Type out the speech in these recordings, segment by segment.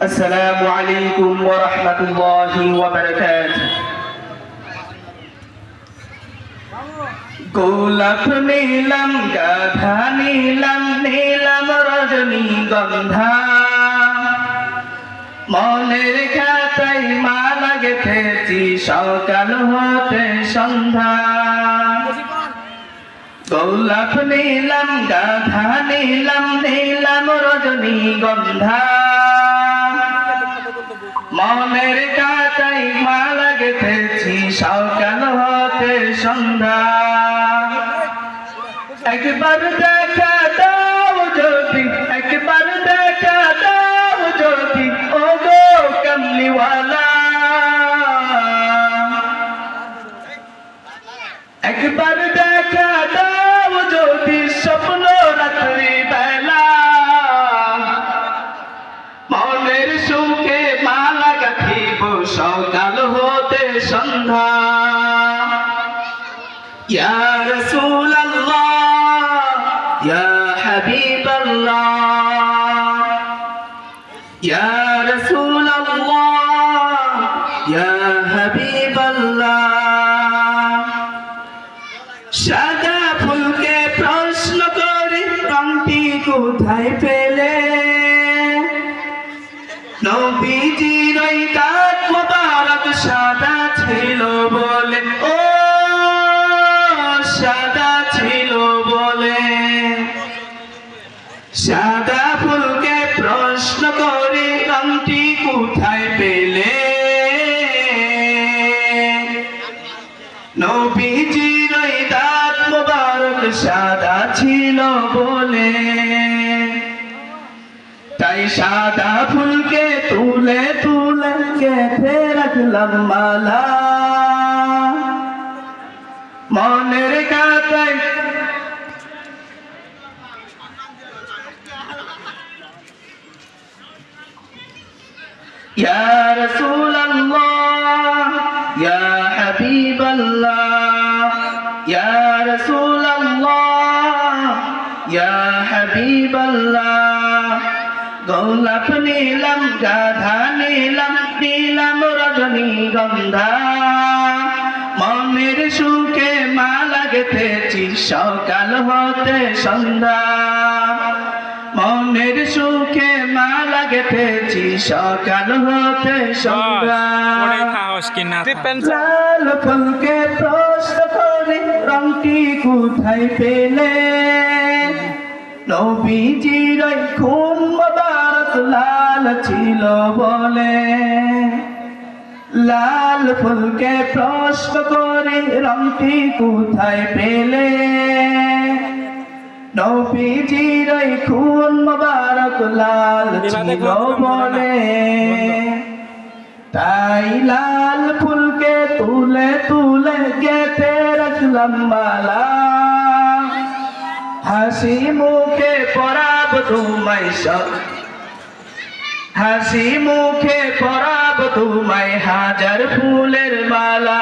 السلام عليكم ورحمة الله وبركاته গোলাপ নীলাম গাধা নীলাম নীলাম রজনী গন্ধা মনের খাতায় মালা গেথেছি সকাল হতে সন্ধ্যা গোলাপ নীলাম, গাধা নিলাম নিলাম রজনী গন্ধা মনের কাটাই মালা গেথেছি সকাল হতে সন্ধ্যা। একবার দেখা দাও যদি একবার দেখা দাও যদি ও গো কমলিওয়ালা। একবার দেখা দাও ইয়া হাবিবাল্লাহ ইয়া রাসূলুল্লাহ ইয়া হাবিবাল্লাহ সাদা ফুলকে প্রশ্ন করে রংটি কোথায় পেলে? নবীজির ওই দাঁত কোথায় পেলে? নবীজির ওই দাঁত সাদা ছিল বলে। তাই সাদা ফুলকে তুলে তুলে গেঁথে রাখলাম মালা। মনের يا رسول الله يا حبيب الله يا رسول الله يا حبيب الله গোলাপ নীলাম গাধা নীলাম নীলাম রজনী গন্ধা মনের সুখে মালা গেথেছি সকাল হতে সন্ধ্যা মনের সুখে মালা গেথেছি সকাল হতে সন্ধ্যা। লাল ফুলকে প্রশ্ন করে রংটি কোথায় পেলে? নবীজির ওই খুন মোবারক লাল ছিল বলে। লাল ফুলকে প্রশ্ন করে রংটি কোথায় পেলে? নবীজির খুন মোবারক লাল ছিল বলে। তাই লাল ফুলকে তুলে তুলে গেতে রাখলাম মালা হাসি মুখে পরাব তোমায় সব। হাসি মুখে পরাব তোমায় হাজার ফুলের মালা।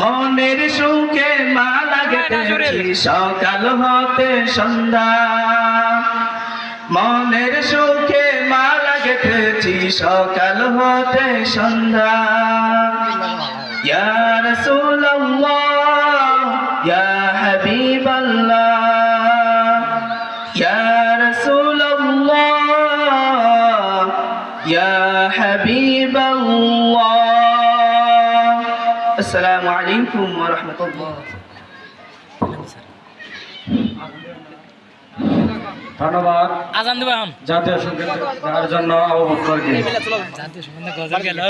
মনের সুখে মালা গেতেছি সকাল হতে সন্ধ্যা। মনের সুখে মালা গেতেছি সকাল হতে সন্ধ্যা। ইয়া রাসূলুল্লাহ ইয়া হাবিবাল্লাহ আসসালামু আলাইকুম ওয়া রাহমাতুল্লাহ। ধন্যবাদ। আজান দেবো এখন জাতীয় সংগীত গাওয়ার জন্য আবু বকরকে জাতীয় সম্বন্ধে গজল গেল।